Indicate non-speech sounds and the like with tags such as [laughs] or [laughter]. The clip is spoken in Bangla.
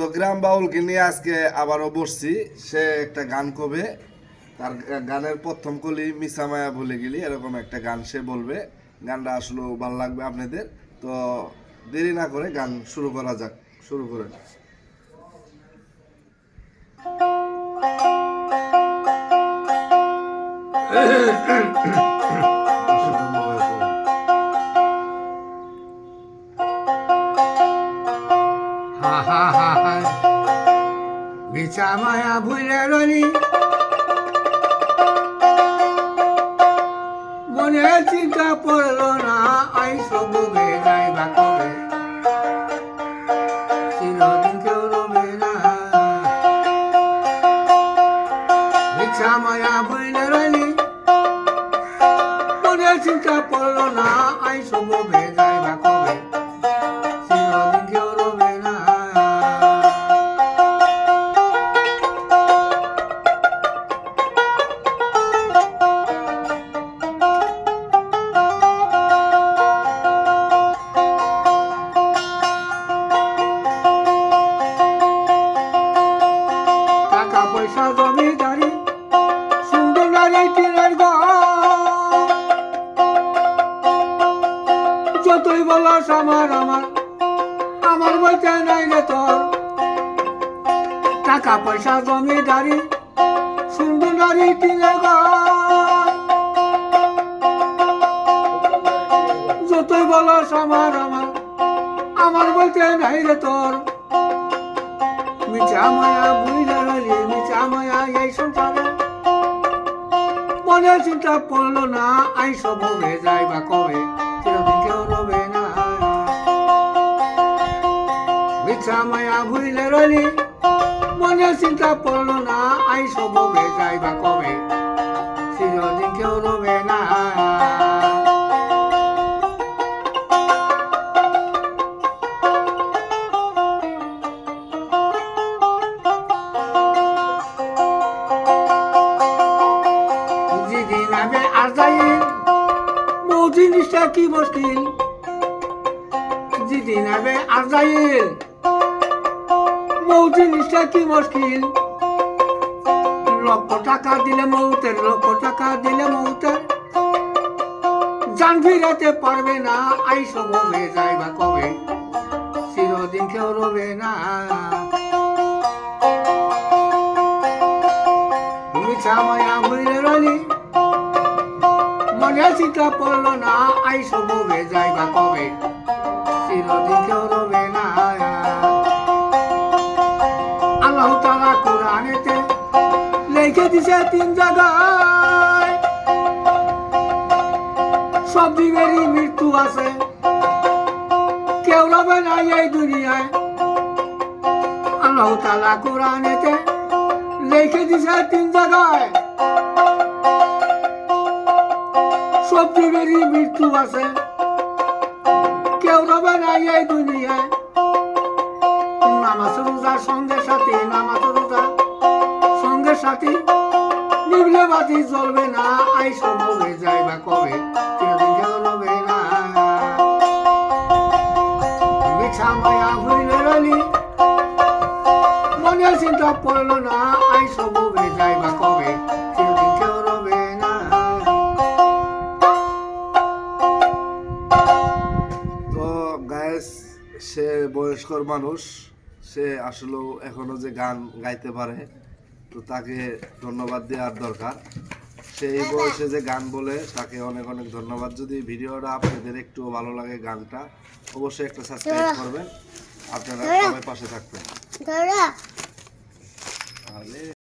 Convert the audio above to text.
তো গ্রাম বাউলকে নিয়ে আজকে আবারও বসছি। সে একটা গান কবে, তার গানের প্রথম কলি মিসা মায়া ভুলে গেলি, এরকম একটা গান সে বলবে। গানটা আসলে ভালো লাগবে আপনাদের। তো দেরি না করে গান শুরু করা যাক, শুরু করেন হা [laughs] বিচা মায়া ভুলে রলি। মনে চিন্তা পড়ল না, আই সব বেগাই বা কবে চিরদিন কেউ রবে না। বিচা মায়া ভুলে রলি। মনে চিন্তা পড়ল না, আই সব বলস আমার আমার। আমার বলতে নাই রে তোর। টাকা পয়সা জমিদারি সুন্দর নারী টিনের ঘর। যতই বলস আমার আমার আমার বলতে নাই রে তোর। মিঠা মায়া বুঝলে রলি মিঠা মায়া এই সংসারে। মনে চিন্তা পড়ল না আই সব হবে যাই বা কবে? মিঠা মায়া বুঝলে রলি মনে চিন্তা পড়ল না, আই সব হবে যাই বা কবে? চিরদিন কেউ রবে না। জিনিসটা কি মুশকিল যেদিন আমি আজাইল বউ জিনিসটা কি মুশকিল? লক্ষ টাকা দিলে মৌতের, লক্ষ টাকা দিলে মৌতের। জান ফিরাতে পারবে না, আইস হবে যাইবা কবে? চিরদিন কেউ রবে না। মনে চিন্তা পড়ল না আই সব যাইবা কবে? চিরদিন কেউ রবে না। দিছে তিন জায়গায়। সব জীবেরই মৃত্যু আছে। কেউ রবে না এই দুনিয়ায়। আল্লাহ তালা কোরআনেতে লিখে দিছে তিন জায়গায়। সব জীবেরই মৃত্যু আছে। কেউ রবে না এই দুনিয়ায়। নামাজ রোজা সঙ্গে সাথে, নামাজ রোজা সাথে নিবলে বাতি জ্বলবে না, আই সব হবে যাইবা কবে? চিরদিন না। মিছা মায়া ভুলে রলি মনে চিন্তা পড়ল না, আই সব হবে যাইবা কবে? তো গায়েস সে বয়স্কর মানুষ, সে আসলেও এখনও যে গান গাইতে পারে তো তাকে ধন্যবাদ দেওয়ার দরকার। সে এই বয়সে যে গান বলে তাকে অনেক অনেক ধন্যবাদ। যদি ভিডিওটা আপনাদের একটু ভালো লাগে গানটা অবশ্যই একটা সাবস্ক্রাইব করবেন। আপনারা সবাই পাশে থাকবেন।